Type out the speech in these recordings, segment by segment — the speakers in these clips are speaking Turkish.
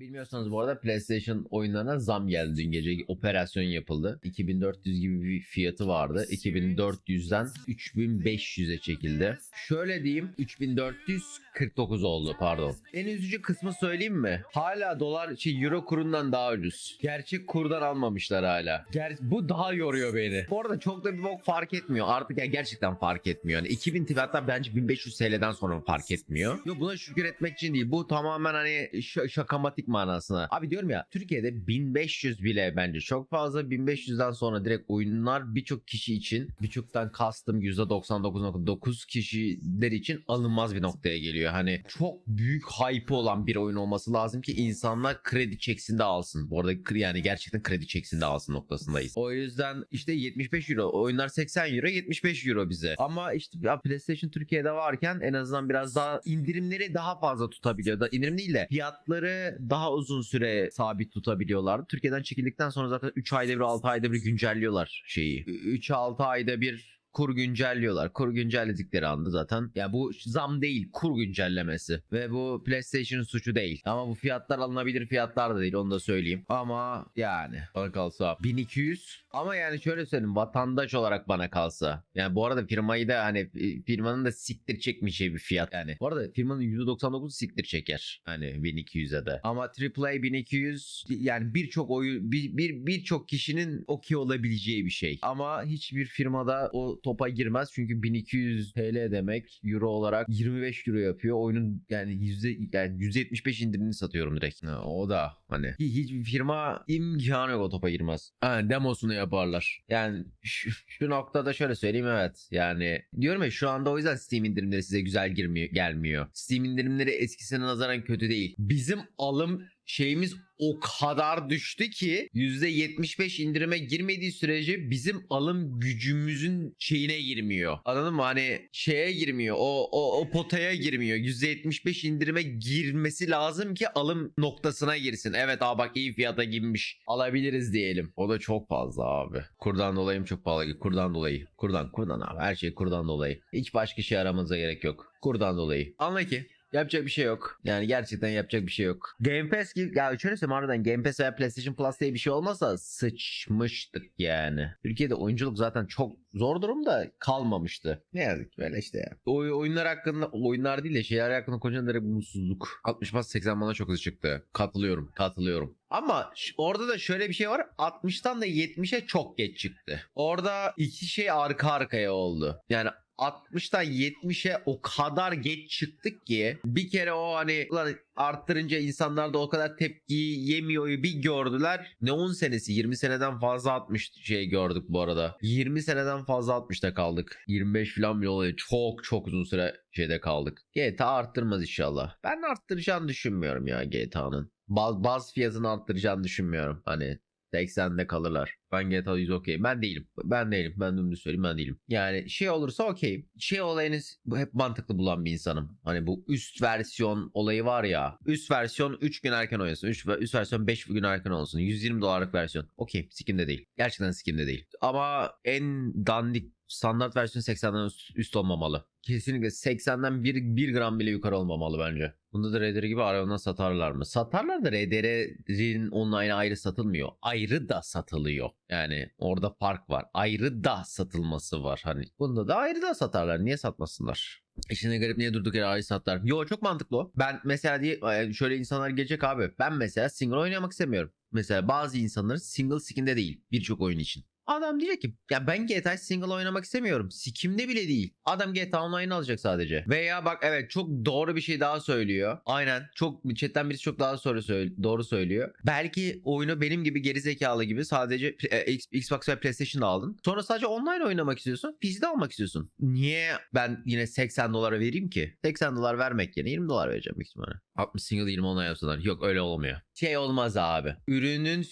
Bilmiyorsanız bu arada PlayStation oyunlarına zam geldi dün gece. Operasyon yapıldı. 2400 gibi bir fiyatı vardı. 2400'den 3500'e çekildi. Şöyle diyeyim 3449 oldu pardon. En üzücü kısmı söyleyeyim mi? Hala dolar şey euro kurundan daha ucuz. Gerçek kurdan almamışlar hala. Ger bu daha yoruyor beni. Bu arada çok da bir bok fark etmiyor. Artık ya gerçekten fark etmiyor. Yani 2000 TL hatta bence 1500 TL'den sonra fark etmiyor. Yok buna şükür etmek için değil. Bu tamamen hani şakamatik manasına. Abi diyorum ya Türkiye'de 1500 bile bence çok fazla. 1500'den sonra direkt oyunlar birçok kişi için birçoktan kastım %99.9 kişiler için alınmaz bir noktaya geliyor. Hani çok büyük hype olan bir oyun olması lazım ki insanlar kredi çeksin de alsın. Bu arada yani gerçekten kredi çeksin de alsın noktasındayız. O yüzden işte 75 euro oyunlar 80 euro 75 euro bize. Ama işte ya PlayStation Türkiye'de varken en azından biraz daha indirimleri daha fazla tutabiliyor. Da indirim değil de fiyatları daha uzun süre sabit tutabiliyorlar. Türkiye'den çekildikten sonra zaten 3 ayda bir 6 ayda bir güncelliyorlar şeyi. 3-6 ayda bir kur güncelliyorlar. Kur güncelledikleri anda zaten ya bu zam değil kur güncellemesi ve bu PlayStation'ın suçu değil. Ama bu fiyatlar alınabilir fiyatlar da değil onu da söyleyeyim. Ama yani bana kalsa 1200 ama yani şöyle söyleyeyim vatandaş olarak bana kalsa yani bu arada firmayı da hani e, firmanın da siktir çekmeyeceği bir fiyat yani. Bu arada firmanın %99 siktir çeker hani 1200'e de. Ama AAA 1200 yani birçok oyun bir bir birçok kişinin okey olabileceği bir şey. Ama hiçbir firmada o topa girmez çünkü 1200 TL demek euro olarak 25 euro yapıyor. Oyunun yani yüzde yani %75 indirimini satıyorum direkt. O da hani hi- hiçbir firma imkanı yok o topa girmez. Ha, demosunu yaparlar. Yani şu, şu noktada şöyle söyleyeyim evet. Yani diyorum ya şu anda o yüzden Steam indirimleri size güzel girmiyor gelmiyor. Steam indirimleri eskisine nazaran kötü değil. Bizim alım şeyimiz o kadar düştü ki %75 indirime girmediği sürece bizim alım gücümüzün şeyine girmiyor. Anladın mı? Hani şeye girmiyor. O o, o potaya girmiyor. %75 indirime girmesi lazım ki alım noktasına girsin. Evet abi bak iyi fiyata girmiş. Alabiliriz diyelim. O da çok fazla abi. Kurdan dolayı çok pahalı? Kurdan dolayı. Kurdan kurdan abi. Her şey kurdan dolayı. Hiç başka şey aramanıza gerek yok. Kurdan dolayı. Anla ki Yapacak bir şey yok. Yani gerçekten yapacak bir şey yok. Game Pass gibi ya şöyle söyleyeyim harbiden Game Pass veya PlayStation Plus diye bir şey olmasa sıçmıştık yani. Türkiye'de oyunculuk zaten çok zor durumda kalmamıştı. Ne yazık böyle işte ya. O oyunlar hakkında oyunlar değil de şeyler hakkında konuşan direkt mutsuzluk. 60 pas 80 bana çok hızlı çıktı. Katılıyorum. Katılıyorum. Ama orada da şöyle bir şey var. 60'tan da 70'e çok geç çıktı. Orada iki şey arka arkaya oldu. Yani 60'tan 70'e o kadar geç çıktık ki bir kere o hani ulan arttırınca insanlar da o kadar tepki yemiyoryu bir gördüler. Ne 10 senesi 20 seneden fazla 60 şey gördük bu arada. 20 seneden fazla 60'ta kaldık. 25 falan bir olay çok çok uzun süre şeyde kaldık. GTA arttırmaz inşallah. Ben arttıracağını düşünmüyorum ya GTA'nın. Baz, baz fiyatını arttıracağını düşünmüyorum. Hani 80'de kalırlar. Ben GTA 100 okey. Ben değilim. Ben değilim. Ben dümdüz söyleyeyim ben değilim. Yani şey olursa okey. Şey olayını hep mantıklı bulan bir insanım. Hani bu üst versiyon olayı var ya. Üst versiyon 3 gün erken oynasın. Üst, üst versiyon 5 gün erken olsun. 120 dolarlık versiyon. Okey. Sikimde değil. Gerçekten sikimde değil. Ama en dandik standart versiyon 80'den üst, olmamalı. Kesinlikle 80'den 1, 1 gram bile yukarı olmamalı bence. Bunda da RDR gibi arabadan satarlar mı? Satarlar da RDR'in online ayrı satılmıyor. Ayrı da satılıyor. Yani orada fark var. Ayrı da satılması var. Hani bunda da ayrı da satarlar. Niye satmasınlar? İşine garip niye durduk yere ayrı satlar? Yo çok mantıklı o. Ben mesela diye e, şöyle insanlar gelecek abi. Ben mesela single oynamak istemiyorum. Mesela bazı insanların single skin'de değil. Birçok oyun için. Adam diyecek ki ya ben GTA single oynamak istemiyorum. Sikimde bile değil. Adam GTA Online alacak sadece. Veya bak evet çok doğru bir şey daha söylüyor. Aynen. Çok chatten birisi çok daha sonra söyle, doğru söylüyor. Belki oyunu benim gibi geri zekalı gibi sadece e, Xbox ve PlayStation'da aldın. Sonra sadece online oynamak istiyorsun. PC'de almak istiyorsun. Niye ben yine 80 dolara vereyim ki? 80 dolar vermek yerine 20 dolar vereceğim ihtimalle. 60 single 20 online yapsalar. Yok öyle olmuyor. Şey olmaz abi. Ürünün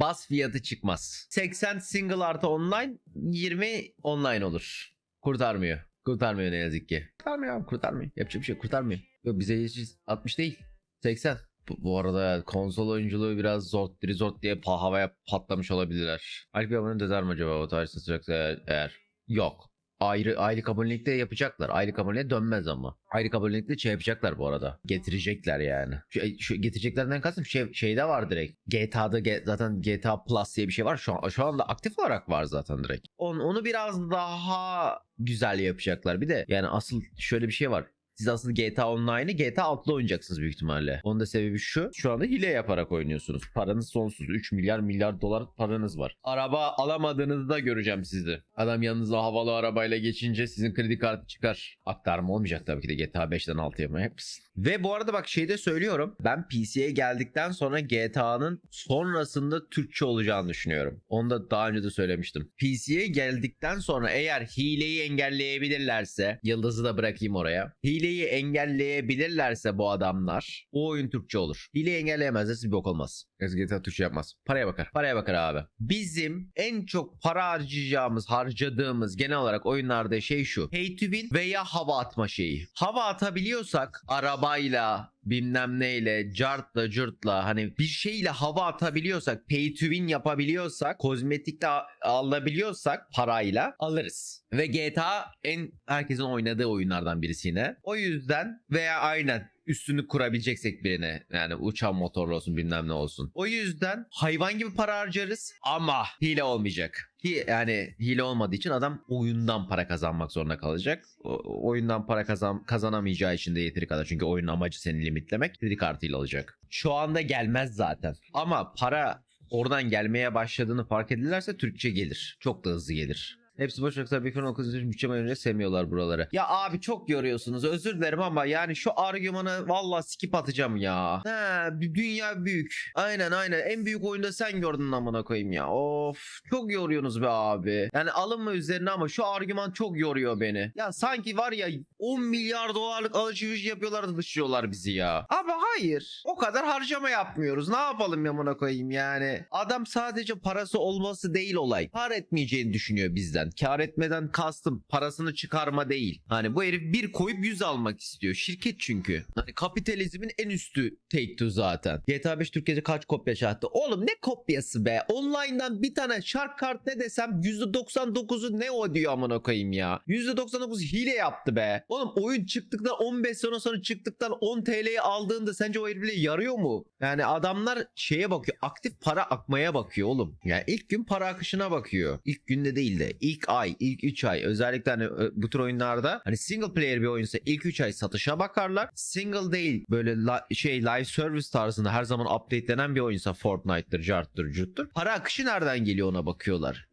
bas fiyatı çıkmaz. 80 single artı online 20 online olur. Kurtarmıyor. Kurtarmıyor ne yazık ki. Kurtarmıyor abi kurtarmıyor. Yapacak bir şey kurtarmıyor. Yok bize hiç 60 değil. 80. Bu, bu arada konsol oyunculuğu biraz zort diri zort diye havaya patlamış olabilirler. Alp Yaman'ın dezer mi acaba o tarih satacaksa eğer, eğer? Yok. Ayrı aylık abonelikte yapacaklar. Aylık aboneliğe dönmez ama. Aylık abonelikte şey yapacaklar bu arada. Getirecekler yani. Şu, şu getireceklerden kastım şey, şeyde var direkt. GTA'da zaten GTA Plus diye bir şey var. Şu, an, şu anda aktif olarak var zaten direkt. Onu, onu biraz daha güzel yapacaklar. Bir de yani asıl şöyle bir şey var. Siz aslında GTA Online'ı GTA 6'da oynayacaksınız büyük ihtimalle. Onun da sebebi şu. Şu anda hile yaparak oynuyorsunuz. Paranız sonsuz. 3 milyar milyar dolar paranız var. Araba alamadığınızda göreceğim sizi. Adam yanınıza havalı arabayla geçince sizin kredi kartı çıkar. Aktarma olmayacak tabii ki de GTA 5'ten 6'ya mı hepsi. Ve bu arada bak şeyde söylüyorum. Ben PC'ye geldikten sonra GTA'nın sonrasında Türkçe olacağını düşünüyorum. Onu da daha önce de söylemiştim. PC'ye geldikten sonra eğer hileyi engelleyebilirlerse yıldızı da bırakayım oraya. Hileyi engelleyebilirlerse bu adamlar o oyun Türkçe olur. Hileyi engelleyemezlerse bir bok olmaz. GTA Türkçe yapmaz. Paraya bakar. Paraya bakar abi. Bizim en çok para harcayacağımız, harcadığımız genel olarak oyunlarda şey şu. Pay to win veya hava atma şeyi. Hava atabiliyorsak arabayla bilmem neyle, cartla, cırtla hani bir şeyle hava atabiliyorsak, pay to win yapabiliyorsak, kozmetikle alabiliyorsak parayla alırız. Ve GTA en herkesin oynadığı oyunlardan birisi yine. O yüzden veya aynen üstünü kurabileceksek birine yani uçan motorlu olsun bilmem ne olsun. O yüzden hayvan gibi para harcarız ama hile olmayacak. Ki yani hile olmadığı için adam oyundan para kazanmak zorunda kalacak. O, oyundan para kazan kazanamayacağı için de yeteri kadar çünkü oyunun amacı seni limitlemek kredi kartıyla alacak. Şu anda gelmez zaten. Ama para oradan gelmeye başladığını fark edilirse Türkçe gelir. Çok da hızlı gelir. Hepsi boş yoksa bir konu bütçe önce sevmiyorlar buraları. Ya abi çok yoruyorsunuz özür dilerim ama yani şu argümanı valla skip atacağım ya. He dünya büyük. Aynen aynen en büyük oyunda sen gördün amına koyayım ya. Of çok yoruyorsunuz be abi. Yani alınma üzerine ama şu argüman çok yoruyor beni. Ya sanki var ya 10 milyar dolarlık alışveriş yapıyorlar da dışlıyorlar bizi ya. Abi hayır. O kadar harcama yapmıyoruz. Ne yapalım ya amına koyayım yani. Adam sadece parası olması değil olay. Kar etmeyeceğini düşünüyor bizden. Kar etmeden kastım parasını çıkarma değil. Hani bu herif bir koyup 100 almak istiyor. Şirket çünkü. Hani kapitalizmin en üstü Take Two zaten. GTA 5 Türkiye'de kaç kopya çattı? Oğlum ne kopyası be? Online'dan bir tane şark kart ne desem %99'u ne o diyor amına koyayım ya. %99 hile yaptı be. Oğlum oyun çıktıktan 15 sene sonra çıktıktan 10 TL'yi aldığında sence o herifle yarıyor mu? Yani adamlar şeye bakıyor. Aktif para akmaya bakıyor oğlum. Yani ilk gün para akışına bakıyor. İlk günde değil de ilk ay, ilk 3 ay özellikle hani bu tür oyunlarda hani single player bir oyunsa ilk 3 ay satışa bakarlar. Single değil böyle li- şey live service tarzında her zaman updatelenen bir oyunsa Fortnite'dır, Jart'tır, Jut'tur. Para akışı nereden geliyor ona bakıyorlar.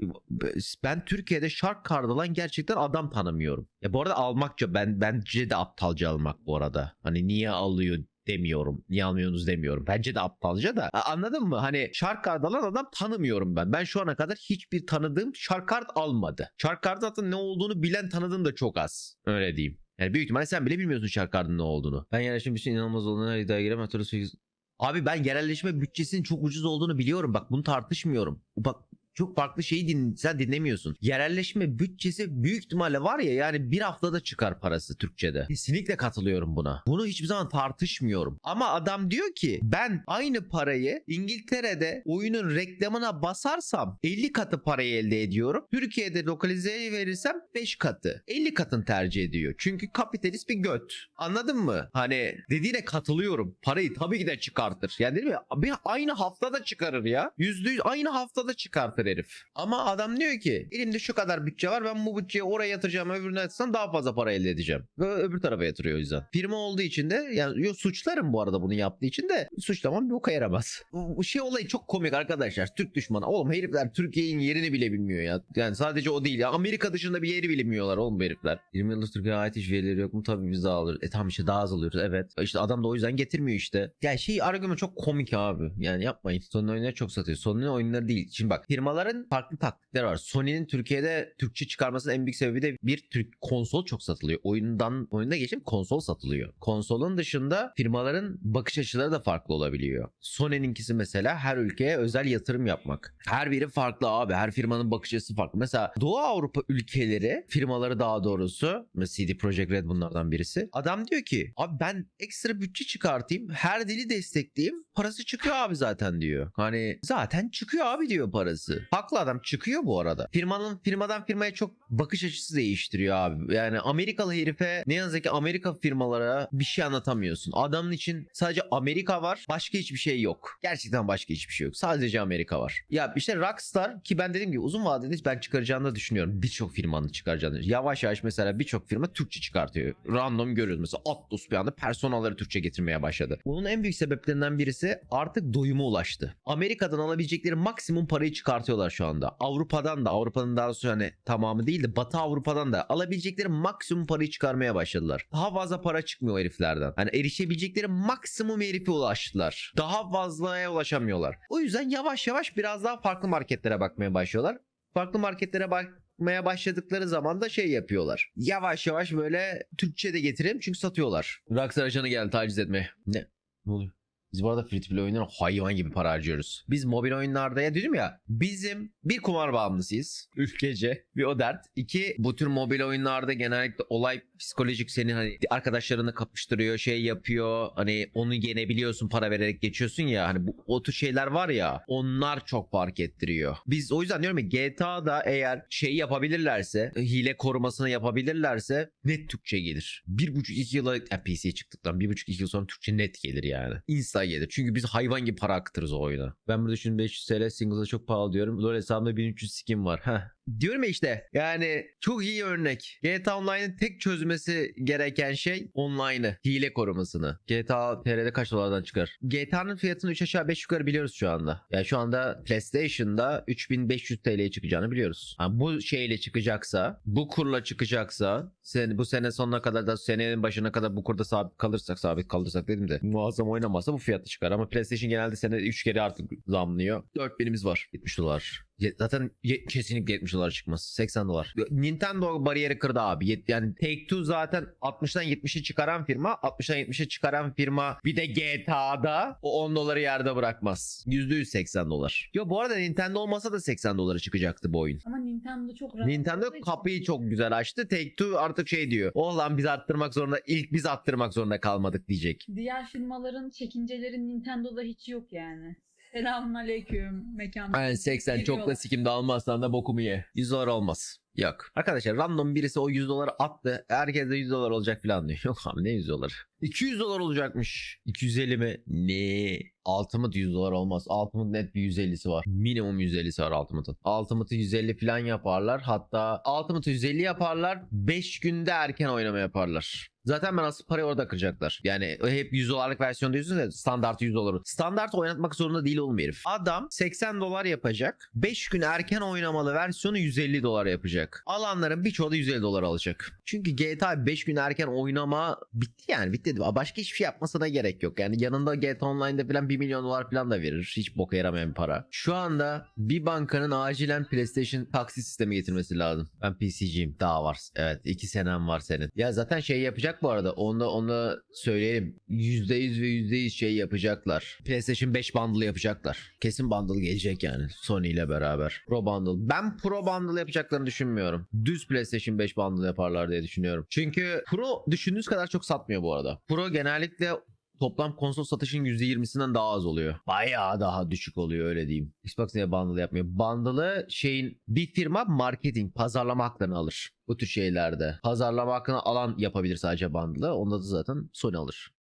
Ben Türkiye'de Shark Card alan gerçekten adam tanımıyorum. Ya bu arada almakça ben bence de aptalca almak bu arada. Hani niye alıyor demiyorum. Niye almıyorsunuz demiyorum. Bence de aptalca da. Anladın mı? Hani Shark Card alan adam tanımıyorum ben. Ben şu ana kadar hiçbir tanıdığım Shark Card almadı. Shark Card zaten ne olduğunu bilen tanıdığım da çok az. Öyle diyeyim. Yani büyük ihtimalle sen bile bilmiyorsun Shark Card'ın ne olduğunu. Ben yerleşim için inanılmaz olduğunu iddia giremem. Hatırlı sekiz- Abi ben yerelleşme bütçesinin çok ucuz olduğunu biliyorum. Bak bunu tartışmıyorum. Bak çok farklı şeyi din, sen dinlemiyorsun. Yerelleşme bütçesi büyük ihtimalle var ya yani bir haftada çıkar parası Türkçe'de. Kesinlikle katılıyorum buna. Bunu hiçbir zaman tartışmıyorum. Ama adam diyor ki ben aynı parayı İngiltere'de oyunun reklamına basarsam 50 katı parayı elde ediyorum. Türkiye'de lokalizeye verirsem 5 katı. 50 katını tercih ediyor. Çünkü kapitalist bir göt. Anladın mı? Hani dediğine katılıyorum. Parayı tabii ki de çıkartır. Yani değil mi? Bir aynı haftada çıkarır ya. Yüzde yüz aynı haftada çıkartır herif. Ama adam diyor ki elimde şu kadar bütçe var ben bu bütçeyi oraya yatıracağım öbürüne yatırsam daha fazla para elde edeceğim. Ve öbür tarafa yatırıyor o yüzden. Firma olduğu için de yani yo, suçlarım bu arada bunu yaptığı için de suçlamam bir boka yaramaz. Bu, şey olayı çok komik arkadaşlar. Türk düşmanı. Oğlum herifler Türkiye'nin yerini bile bilmiyor ya. Yani sadece o değil ya. Amerika dışında bir yeri bilmiyorlar oğlum herifler. 20 yıldır Türkiye'ye ait hiç verileri yok mu? Tabii biz daha alırız. E tamam işte daha az alıyoruz. Evet. İşte adam da o yüzden getirmiyor işte. Ya şey argüman çok komik abi. Yani yapmayın. Sony oyunları çok satıyor. Sony'nin oyunları değil. Şimdi bak firmaların farklı taktikleri var. Sony'nin Türkiye'de Türkçe çıkarmasının en büyük sebebi de bir Türk konsol çok satılıyor. Oyundan oyunda geçip konsol satılıyor. Konsolun dışında firmaların bakış açıları da farklı olabiliyor. Sony'ninkisi mesela her ülkeye özel yatırım yapmak. Her biri farklı abi. Her firmanın bakış açısı farklı. Mesela Doğu Avrupa ülkeleri, firmaları daha doğrusu, CD Projekt Red bunlardan birisi. Adam diyor ki abi ben ekstra bütçe çıkartayım, her dili destekleyeyim. Parası çıkıyor abi zaten diyor. Hani zaten çıkıyor abi diyor parası. Haklı adam çıkıyor bu arada. Firmanın firmadan firmaya çok bakış açısı değiştiriyor abi. Yani Amerikalı herife ne yazık ki Amerika firmalara bir şey anlatamıyorsun. Adamın için sadece Amerika var. Başka hiçbir şey yok. Gerçekten başka hiçbir şey yok. Sadece Amerika var. Ya işte Rockstar ki ben dediğim gibi uzun vadede ben çıkaracağını da düşünüyorum. Birçok firmanın çıkaracağını. Yavaş yavaş mesela birçok firma Türkçe çıkartıyor. Random görüyoruz mesela Atlus bir anda personaları Türkçe getirmeye başladı. Bunun en büyük sebeplerinden birisi artık doyuma ulaştı. Amerika'dan alabilecekleri maksimum parayı çıkartıyorlar şu anda. Avrupa'dan da Avrupa'nın daha doğrusu hani tamamı değil de Batı Avrupa'dan da alabilecekleri maksimum parayı çıkarmaya başladılar. Daha fazla para çıkmıyor heriflerden. Hani erişebilecekleri maksimum herife ulaştılar. Daha fazlaya ulaşamıyorlar. O yüzden yavaş yavaş biraz daha farklı marketlere bakmaya başlıyorlar. Farklı marketlere bakmaya başladıkları zaman da şey yapıyorlar. Yavaş yavaş böyle Türkçe de getirelim çünkü satıyorlar. Rockstar ajanı geldi taciz etmeye. Ne? Ne oluyor? Biz bu arada free to play oyunlara hayvan gibi para harcıyoruz. Biz mobil oyunlarda ya dedim ya bizim bir kumar bağımlısıyız. Ülkece bir o dert. İki bu tür mobil oyunlarda genellikle olay psikolojik seni hani arkadaşlarını kapıştırıyor şey yapıyor. Hani onu yenebiliyorsun para vererek geçiyorsun ya hani bu o tür şeyler var ya onlar çok fark ettiriyor. Biz o yüzden diyorum ya GTA'da eğer şey yapabilirlerse hile korumasını yapabilirlerse net Türkçe gelir. Bir buçuk iki yıla ya PC çıktıktan bir buçuk iki yıl sonra Türkçe net gelir yani. Insta gelir. Çünkü biz hayvan gibi para akıtırız o oyuna. Ben burada şimdi 500 TL singles'a çok pahalı diyorum. LoL hesabımda 1300 skin var. Heh. Diyorum ya işte yani çok iyi örnek. GTA Online'ın tek çözmesi gereken şey online'ı. Hile korumasını. GTA TR'de kaç dolardan çıkar? GTA'nın fiyatını 3 aşağı 5 yukarı biliyoruz şu anda. Yani şu anda PlayStation'da 3500 TL'ye çıkacağını biliyoruz. Yani bu şeyle çıkacaksa, bu kurla çıkacaksa, sen, bu sene sonuna kadar da senenin başına kadar bu kurda sabit kalırsak, sabit kalırsak dedim de muazzam oynamazsa bu fiyatı çıkar. Ama PlayStation genelde senede 3 kere artık zamlıyor. 4000'imiz var. 70 dolar. Zaten ye- kesinlikle 70 dolar çıkmaz. 80 dolar. Nintendo bariyeri kırdı abi. Yet- Yani Take-Two zaten 60'dan 70'i çıkaran firma. 60'dan 70'e çıkaran firma bir de GTA'da o 10 doları yerde bırakmaz. %100 80 dolar. Yo bu arada Nintendo olmasa da 80 dolara çıkacaktı bu oyun. Ama Nintendo çok rahat Nintendo olduğu için- kapıyı çok güzel açtı. Take-Two artık şey diyor. Oh lan biz arttırmak zorunda ilk biz arttırmak zorunda kalmadık diyecek. Diğer firmaların çekinceleri Nintendo'da hiç yok yani. Selamun aleyküm mekan. Aynen 80 çok da Giriyorlar. sikimde almazsan da bokumu ye. 100 dolar olmaz. Yok. Arkadaşlar random birisi o 100 doları attı. Herkes de 100 dolar olacak falan diyor. Yok abi ne 100 dolar? 200 dolar olacakmış. 250 mi? Ne? Ultimate 100 dolar olmaz. Ultimate net bir 150'si var. Minimum 150'si var Ultimate'ın. Ultimate'ı 150 falan yaparlar. Hatta Ultimate'ı 150 yaparlar. 5 günde erken oynama yaparlar. Zaten ben asıl parayı orada kıracaklar. Yani hep 100 dolarlık versiyon diyorsunuz ya standart 100 dolar. Standart oynatmak zorunda değil oğlum herif. Adam 80 dolar yapacak. 5 gün erken oynamalı versiyonu 150 dolar yapacak. Alanların birçoğu da 150 dolar alacak. Çünkü GTA 5 gün erken oynama bitti yani bitti. Başka hiçbir şey yapmasına gerek yok. Yani yanında GTA Online'da falan 1 milyon dolar falan da verir. Hiç boka yaramayan bir para. Şu anda bir bankanın acilen PlayStation taksi sistemi getirmesi lazım. Ben PC'ciyim. Daha var. Evet 2 senem var senin. Ya zaten şey bu arada. Onu, onu söyleyelim. %100 ve %100 şey yapacaklar. PlayStation 5 bundle yapacaklar. Kesin bundle gelecek yani. Sony ile beraber. Pro bundle. Ben pro bundle yapacaklarını düşünmüyorum. Düz PlayStation 5 bundle yaparlar diye düşünüyorum. Çünkü Pro düşündüğünüz kadar çok satmıyor bu arada. Pro genellikle toplam konsol satışın %20'sinden daha az oluyor. Bayağı daha düşük oluyor öyle diyeyim. Xbox niye bundle yapmıyor? Bundle'ı şeyin bir firma marketing, pazarlama haklarını alır. Bu tür şeylerde. Pazarlama hakkını alan yapabilir sadece bundle'ı. Onda da zaten Sony alır.